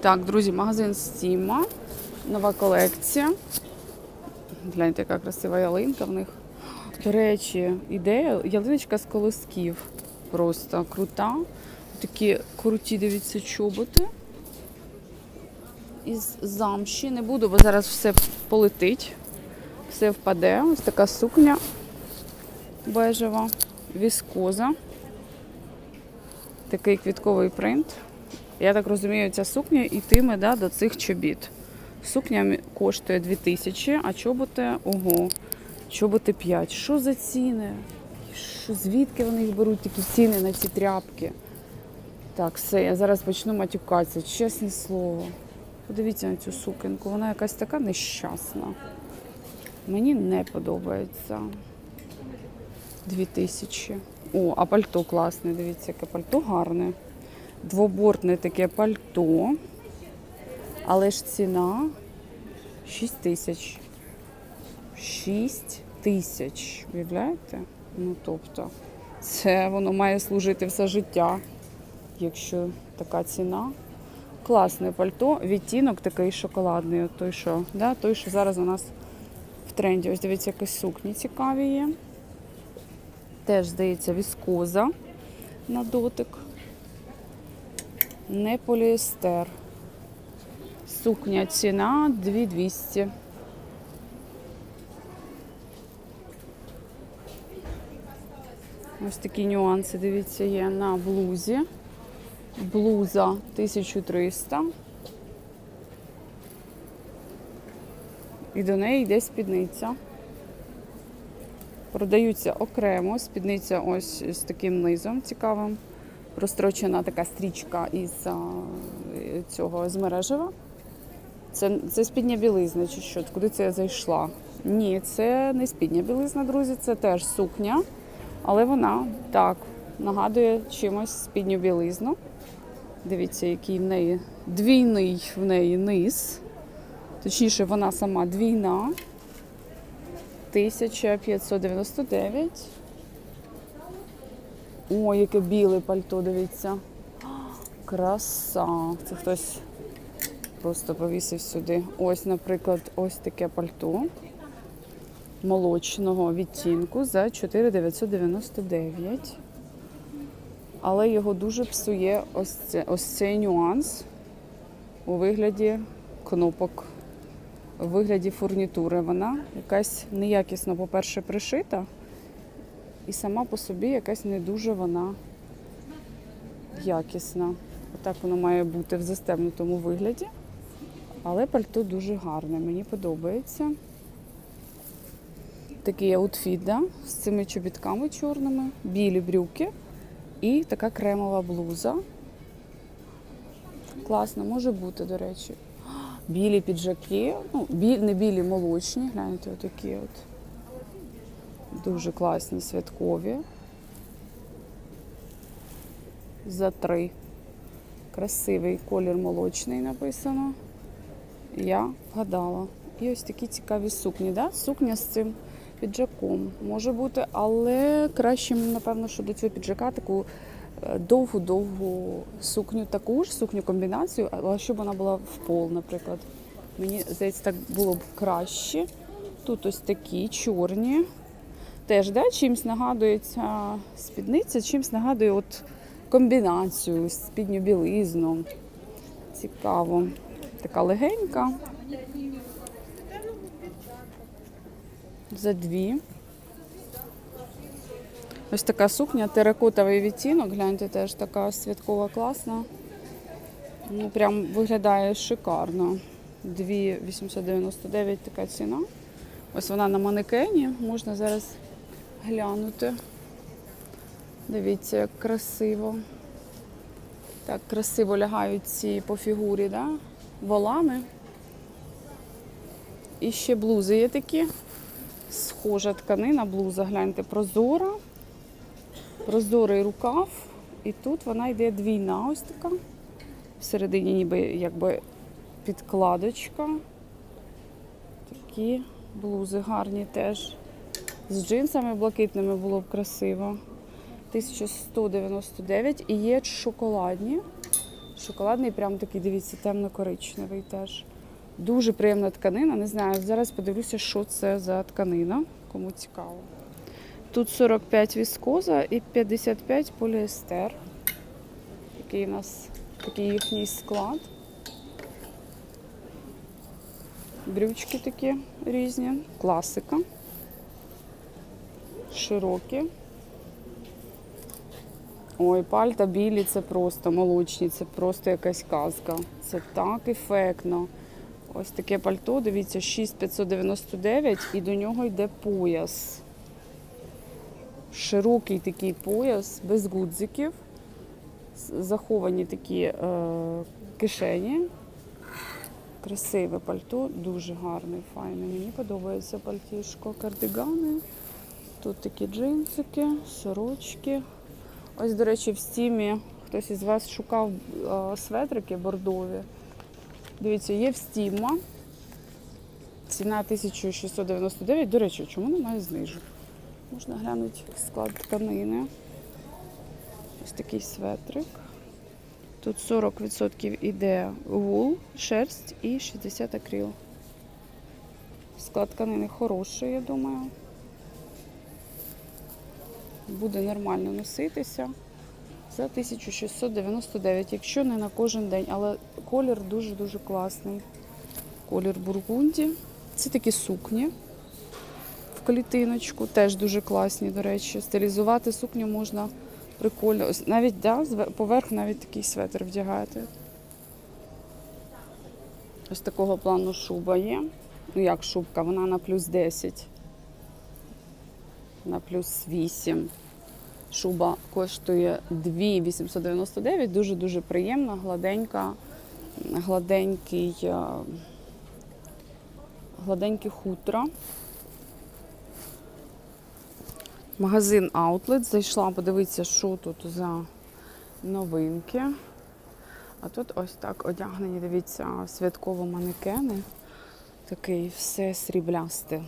Так, друзі, магазин Стіма. Нова колекція. Гляньте, яка красива ялинка в них. До речі, ідея ялиночка з колосків. Просто крута. Такі круті, дивіться, чоботи. Із замші. Не буду, бо зараз все полетить. Все впаде. Ось така сукня бежева, віскоза. Такий квітковий принт. Я так розумію, ця сукня йтиме да, до цих чобіт. Сукня коштує 2000, а чоботи, ого, чоботи 5. Що за ціни? Що, звідки вони беруть такі ціни на ці тряпки? Так, все, я зараз почну матюкатися, чесне слово. Подивіться на цю сукенку, вона якась така нещасна. Мені не подобається. 2000. О, а пальто класне, дивіться, яке пальто гарне. Двобортне таке пальто. Але ж ціна 6 тисяч. 6 тисяч. Уявляєте? Ну тобто, це воно має служити все життя, якщо така ціна. Класне пальто, відтінок такий шоколадний, от той, що, да? той, що зараз у нас в тренді. Ось дивіться, якісь сукні цікаві є. Теж, здається, віскоза на дотик. Не поліестер. Сукня ціна 2200. Ось такі нюанси, дивіться, є на блузі. Блуза 1300. І до неї йде спідниця. Продаються окремо. Спідниця ось з таким низом цікавим. Прострочена така стрічка із цього з мережева. Це, це спідня білизна чи що? Куди це я зайшла? Ні, це не спідня білизна, друзі, це теж сукня. Але вона так нагадує чимось спідню білизну. Дивіться, який в неї двійний в неї низ. Точніше, вона сама двійна. 1599. О, яке біле пальто, дивіться. Краса. Це хтось просто повісив сюди. Ось, наприклад, ось таке пальто молочного відтінку за 4999. Але його дуже псує ось, це, ось цей нюанс у вигляді кнопок, у вигляді фурнітури. Вона якась неякісно, по-перше, пришита, і сама по собі якась не дуже вона якісна. Отак воно має бути в застебнутому вигляді. Але пальто дуже гарне, мені подобається. Такий аутфіт, да? з цими чобітками чорними, білі брюки і така кремова блуза. Класно, може бути, до речі. Білі піджаки, ну, біль, не білі, молочні, гляньте, отакі от. Дуже класні, святкові. За три. Красивий колір молочний написано. Я вгадала. І ось такі цікаві сукні. Да? Сукня з цим піджаком може бути, але краще, напевно, що до цього піджака таку е, довгу-довгу сукню, таку ж сукню комбінацію, але щоб вона була в пол, наприклад. Мені здається, так було б краще. Тут ось такі чорні. Теж да, чимось нагадує ця спідниця, чимось нагадує от комбінацію спідню білизну. Цікаво. Така легенька. За дві. Ось така сукня, теракотовий відтінок. Гляньте, теж така святкова класна. Ну, прям виглядає шикарно. 2,899 така ціна. Ось вона на манекені. Можна зараз глянути. Дивіться, як красиво. Так, красиво лягають ці по фігурі, да? волами. І ще блузи є такі. Схожа тканина, блуза, гляньте, прозора. Прозорий рукав. І тут вона йде двійна ось така. Всередині ніби якби підкладочка. Такі блузи гарні теж. З джинсами блакитними було б красиво. 1199 і є шоколадні. Шоколадний, прям такий, дивіться, темно-коричневий теж. Дуже приємна тканина. Не знаю, зараз подивлюся, що це за тканина, кому цікаво. Тут 45 віскоза і 55 поліестер. Такий у нас такий їхній склад. Брючки такі різні, класика. Широкі. Ой, пальта білі це просто молочні, це просто якась казка. Це так ефектно. Ось таке пальто, дивіться, 6599 і до нього йде пояс. Широкий такий пояс, без гудзиків. Заховані такі е, кишені. Красиве пальто, дуже гарне, файне. Мені подобається пальтішко. Кардигани. Тут такі джинсики, сорочки. Ось, до речі, в стімі хтось із вас шукав светрики бордові. Дивіться, є в стіма. Ціна 1699. До речі, чому немає знижок? Можна глянути склад тканини. Ось такий светрик. Тут 40% іде вул, шерсть і 60 акрил. Склад тканини хороший, я думаю. Буде нормально носитися за 1699, якщо не на кожен день, але колір дуже-дуже класний. Колір бургунді. Це такі сукні в клітиночку, теж дуже класні, до речі. Стилізувати сукню можна прикольно. Ось навіть да, поверх навіть такий светр вдягаєте. Ось такого плану шуба є. Ну як шубка, вона на плюс 10, на плюс 8. Шуба коштує 2899, дуже-дуже приємна, гладенька, гладенький, е, гладеньке хутро. Магазин Outlet. Зайшла подивитися, що тут за новинки. А тут ось так одягнені, дивіться, святково манекени. Такий все сріблясте.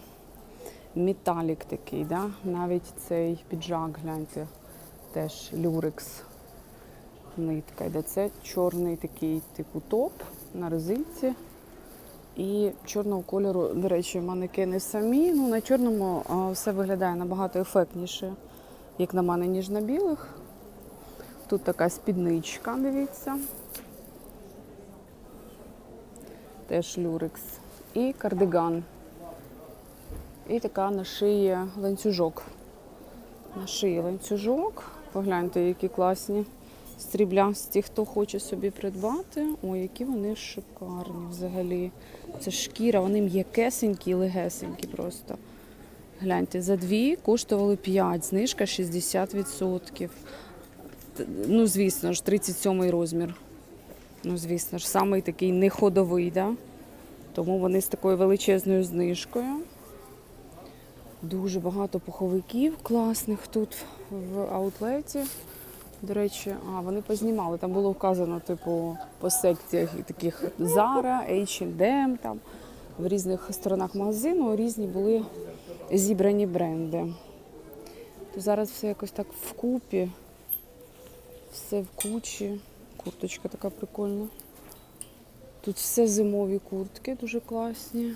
Металік такий, да? навіть цей піджак, гляньте, теж люрекс. Нитка йде. Це чорний такий типу топ на резинці. І чорного кольору, до речі, манекени самі. Ну, на чорному все виглядає набагато ефектніше, як на мене, ніж на білих. Тут така спідничка, дивіться. Теж люрекс. І кардиган. І така на шиї ланцюжок. На шиї ланцюжок. Погляньте, які класні стріблясті, хто хоче собі придбати. Ой, які вони шикарні взагалі. Це шкіра, вони м'якесенькі, легесенькі просто. Гляньте, за дві коштували 5, знижка 60%. Ну, звісно ж, 37 розмір. Ну, звісно ж, самий такий неходовий, да? тому вони з такою величезною знижкою. Дуже багато пуховиків класних тут в аутлеті. До речі, а вони познімали. Там було вказано, типу, по секціях таких Zara, H&M, там в різних сторонах магазину різні були зібрані бренди. То зараз все якось так вкупі, все в кучі. Курточка така прикольна. Тут все зимові куртки дуже класні.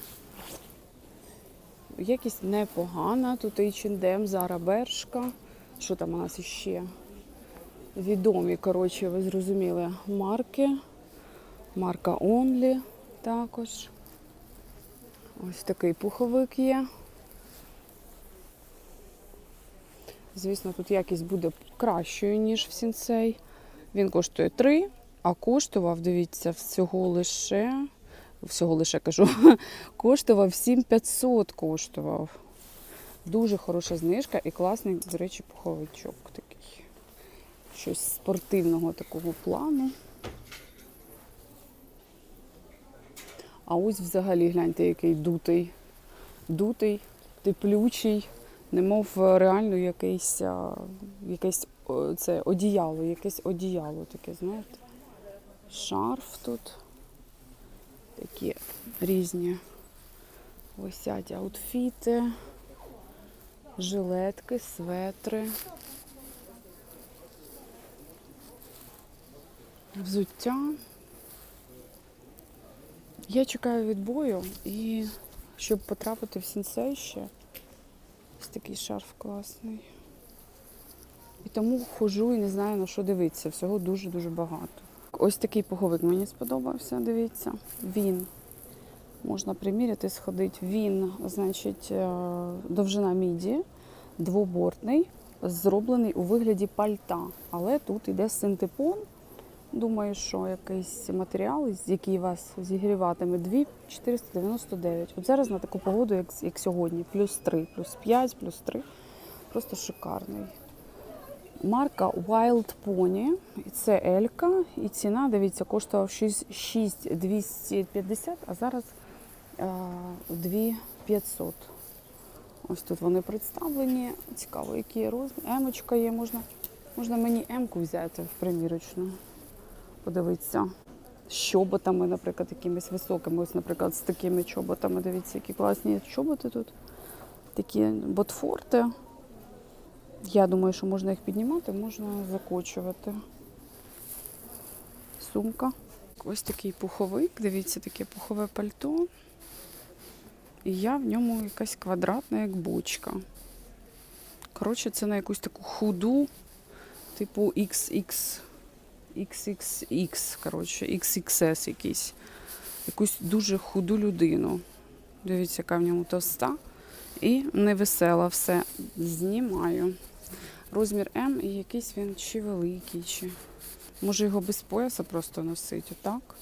Якість непогана. Тут H&M, Zara Бершка. Що там у нас іще? Відомі, коротше, ви зрозуміли, марки. Марка Only також. Ось такий пуховик є. Звісно, тут якість буде кращою, ніж в Сінцей. Він коштує 3, а коштував, дивіться, всього лише, всього лише кажу, коштував 7500 коштував. Дуже хороша знижка і класний, до речі, пуховичок такий. Щось спортивного такого плану. А ось взагалі гляньте, який дутий. Дутий, теплючий, немов реально якийсь, якесь це одіяло, якесь одіяло таке, знаєте. Шарф тут. Такі різні висять аутфіти, жилетки, светри. взуття. Я чекаю відбою і щоб потрапити в сінсей ще. Ось такий шарф класний. І тому хожу і не знаю на що дивитися. Всього дуже-дуже багато. Ось такий пуховик мені сподобався, дивіться. Він. Можна приміряти, сходити. Він, значить, е, довжина міді, двобортний, зроблений у вигляді пальта. Але тут іде синтепон. Думаю, що якийсь матеріал, який вас зігріватиме 2,499. От зараз на таку погоду, як, як сьогодні, плюс 3, плюс 5, плюс 3. Просто шикарний. Марка Wild Pony. Це Елька. І ціна, дивіться, коштував 6,250, а зараз е, 2,500. Ось тут вони представлені. Цікаво, який є розмір. Емочка є, можна, можна мені емку взяти в примірочну. Подивитися. З чоботами, наприклад, якимись високими. Ось, наприклад, з такими чоботами. Дивіться, які класні чоботи тут. Такі ботфорти. Я думаю, що можна їх піднімати, можна закочувати. Сумка. Ось такий пуховик. Дивіться, таке пухове пальто. І я в ньому якась квадратна, як бочка. Коротше, це на якусь таку худу, типу XX, XXX, коротше, XXS якийсь. Якусь дуже худу людину. Дивіться, яка в ньому товста. І невесела все. Знімаю. Розмір М і якийсь він чи великий, чи. Може його без пояса просто носити, отак?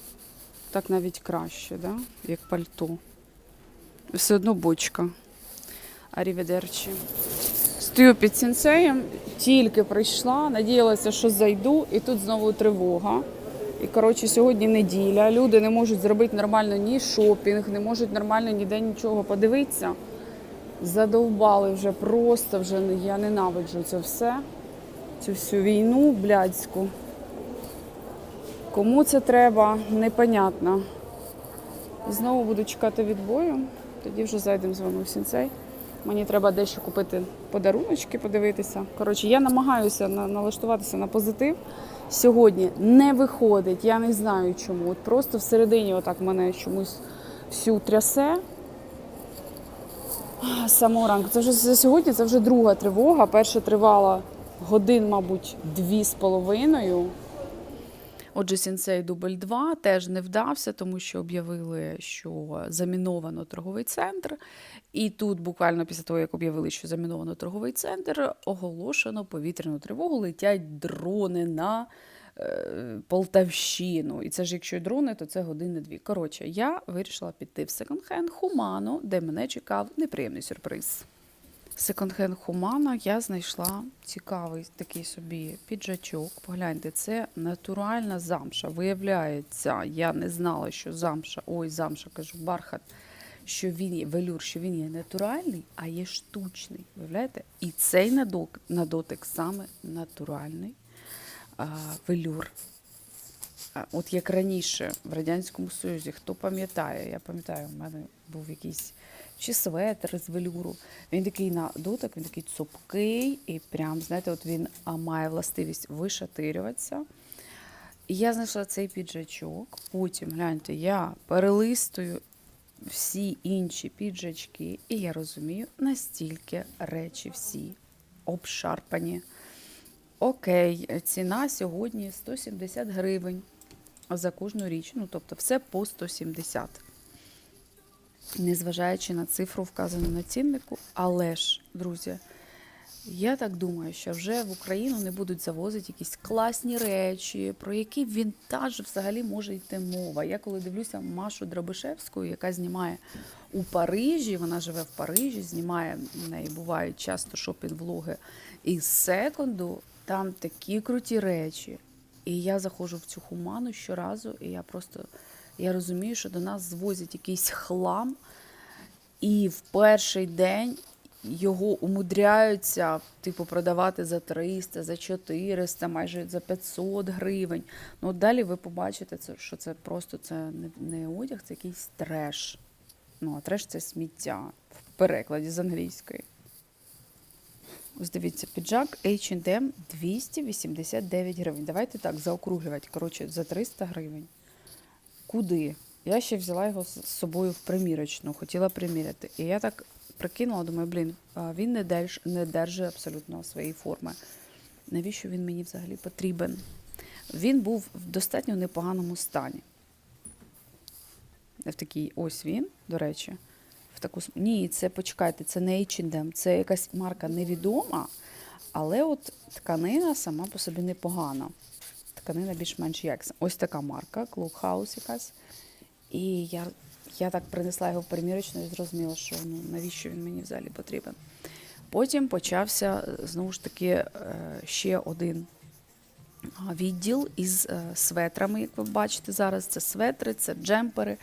Так навіть краще, да? як пальто. Все одно бочка. Аріведерчі. Стою під сенсеєм, тільки прийшла, надіялася, що зайду, і тут знову тривога. І коротше, сьогодні неділя. Люди не можуть зробити нормально ні шопінг, не можуть нормально ніде нічого подивитися. Задовбали вже просто вже я ненавиджу це все. Цю всю війну блядську. Кому це треба, непонятно. Знову буду чекати відбою, тоді вже зайдемо з вами в сінцей. Мені треба дещо купити подаруночки, подивитися. Коротше, я намагаюся на- налаштуватися на позитив. Сьогодні не виходить, я не знаю чому. От просто всередині отак мене чомусь всю трясе. Самого ранку. Це вже за сьогодні це вже друга тривога. Перша тривала годин, мабуть, дві з половиною. Отже, сінсей дубль 2 теж не вдався, тому що об'явили, що заміновано торговий центр. І тут, буквально після того, як об'явили, що заміновано торговий центр, оголошено повітряну тривогу, летять дрони на Полтавщину. І це ж якщо дрони, то це години-дві. Коротше, я вирішила піти в секонд-хенд Хуману, де мене чекав неприємний сюрприз. Секонд-хенд Хумана я знайшла цікавий такий собі піджачок. Погляньте, це натуральна замша. Виявляється, я не знала, що замша, ой, замша, кажу, бархат, що він є велюр, що він є натуральний, а є штучний. Виявляєте? І цей на, дотик саме натуральний велюр. От як раніше в Радянському Союзі, хто пам'ятає, я пам'ятаю, у мене був якийсь чи светр з велюру. Він такий на дотик, він такий цупкий, і прям, знаєте, от він має властивість вишатирюватися. І я знайшла цей піджачок. Потім, гляньте, я перелистую всі інші піджачки, і я розумію, настільки речі всі обшарпані. Окей, ціна сьогодні 170 гривень за кожну річ. Ну, тобто, все по 170. Незважаючи на цифру, вказану на ціннику. Але ж, друзі, я так думаю, що вже в Україну не будуть завозити якісь класні речі, про які вінтаж взагалі може йти мова. Я коли дивлюся Машу Дробишевську, яка знімає у Парижі, вона живе в Парижі, знімає в неї бувають часто шопінг-влоги із секонду. Там такі круті речі. І я заходжу в цю хуману щоразу, і я просто я розумію, що до нас звозять якийсь хлам, і в перший день його умудряються типу, продавати за 300, за 400, майже за 500 гривень. Ну, от далі ви побачите, що це просто це не одяг, це якийсь треш. Ну, а треш це сміття в перекладі з англійської. Ось дивіться, піджак H&M 289 гривень. Давайте так, заокруглювати. Коротше, за 300 гривень. Куди? Я ще взяла його з собою в примірочну, хотіла приміряти. І я так прикинула, думаю, блін, він не, держ, не держить абсолютно своєї форми. Навіщо він мені взагалі потрібен? Він був в достатньо непоганому стані. В такій ось він, до речі. Таку... Ні, це почекайте, це не H&M, це якась марка невідома, але от тканина сама по собі непогана. Тканина більш-менш якісна. Ось така марка, Клубхаус якась. І я, я так принесла його в примірочну і зрозуміла, що ну, навіщо він мені взагалі потрібен. Потім почався знову ж таки е, ще один відділ із е, светрами, як ви бачите зараз. Це светри, це джемпери.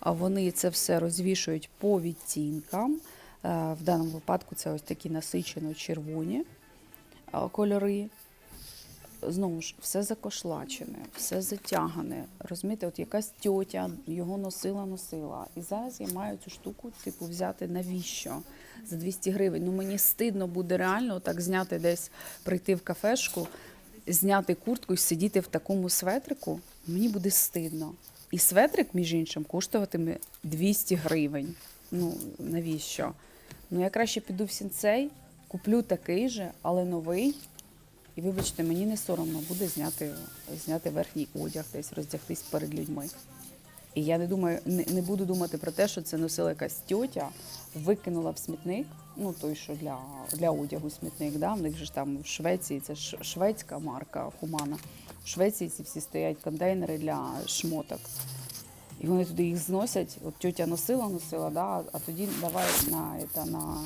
Вони це все розвішують по відтінкам. Е, В даному випадку це ось такі насичено червоні кольори. Знову ж, все закошлачене, все затягане. Розумієте, от якась тьотя його носила, носила. І зараз я маю цю штуку, типу, взяти навіщо? За 200 гривень. Ну мені стидно буде реально так зняти десь, прийти в кафешку, зняти куртку і сидіти в такому светрику. Мені буде стидно. І светрик, між іншим, коштуватиме 200 гривень. Ну, навіщо? Ну, я краще піду в сінцей, куплю такий же, але новий. І вибачте, мені не соромно буде зняти, зняти верхній одяг, десь роздягтись перед людьми. І я не думаю, не, не буду думати про те, що це носила якась тьотя, викинула в смітник. Ну той, що для, для одягу смітник, да? в них же ж там в Швеції це ж шведська марка Хумана. В Швеції ці всі стоять контейнери для шмоток. І вони туди їх зносять. От тьотя носила, носила, да? а тоді давай на, це, на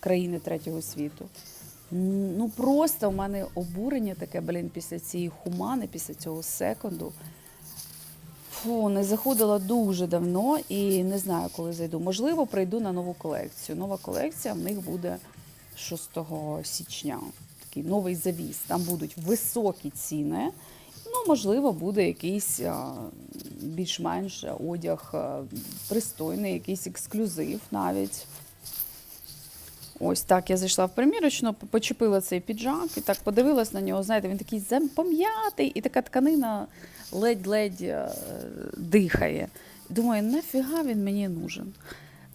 країни третього світу. Ну просто у мене обурення таке, блін, після цієї хумани, після цього секунду. Фу, не заходила дуже давно і не знаю, коли зайду. Можливо, прийду на нову колекцію. Нова колекція в них буде 6 січня. Такий новий завіс. Там будуть високі ціни. Ну, можливо, буде якийсь більш-менш одяг пристойний, якийсь ексклюзив навіть. Ось так я зайшла в примірочну, почепила цей піджак і так подивилась на нього. Знаєте, він такий пом'ятий, і така тканина ледь-ледь е, дихає. Думаю, нафіга він мені нужен.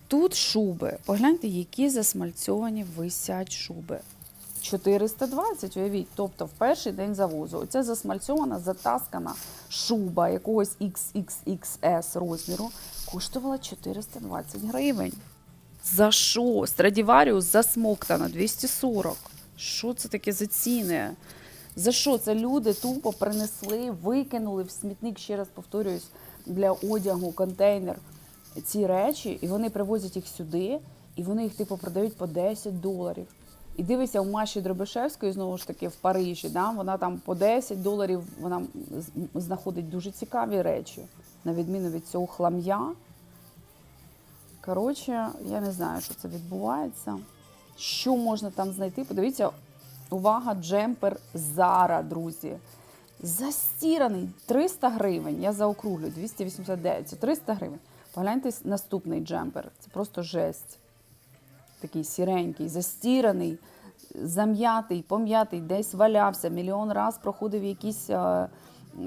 Тут шуби. Погляньте, які засмальцьовані висять шуби. 420, уявіть, тобто в перший день завозу. Оця засмальцьована, затаскана шуба якогось XXXS розміру коштувала 420 гривень. За що? Страдіваріус засмоктана 240. Що це таке за ціни? За що це люди тупо принесли, викинули в смітник, ще раз повторююсь, для одягу контейнер ці речі, і вони привозять їх сюди, і вони їх типу продають по 10 доларів. І дивися, у Маші Дробишевської, знову ж таки, в Парижі, да, вона там по 10 доларів вона знаходить дуже цікаві речі, на відміну від цього хлам'я. Коротше, я не знаю, що це відбувається. Що можна там знайти? Подивіться, увага, джемпер Зара, друзі. Застіраний 300 гривень. Я заокруглю 289, це 300 гривень. Погляньте наступний джемпер. Це просто жесть. Такий сіренький, застіраний, зам'ятий, пом'ятий, десь валявся, мільйон раз проходив якісь е,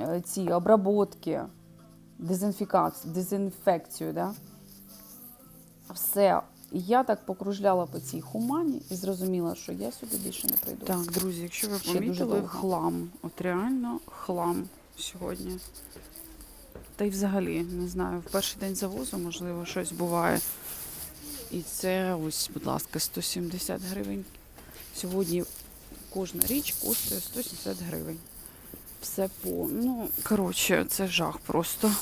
е, ці обработки, дезінфікацію, дезінфекцію. Да? Все. І Я так покружляла по цій хумані і зрозуміла, що я сюди більше не прийду. Так, друзі, якщо ви Ще помітили, хлам. От реально хлам сьогодні. Та й взагалі, не знаю, в перший день завозу, можливо, щось буває. І це ось, будь ласка, 170 гривень. Сьогодні кожна річ коштує 170 гривень. Все по. Ну, коротше, це жах просто.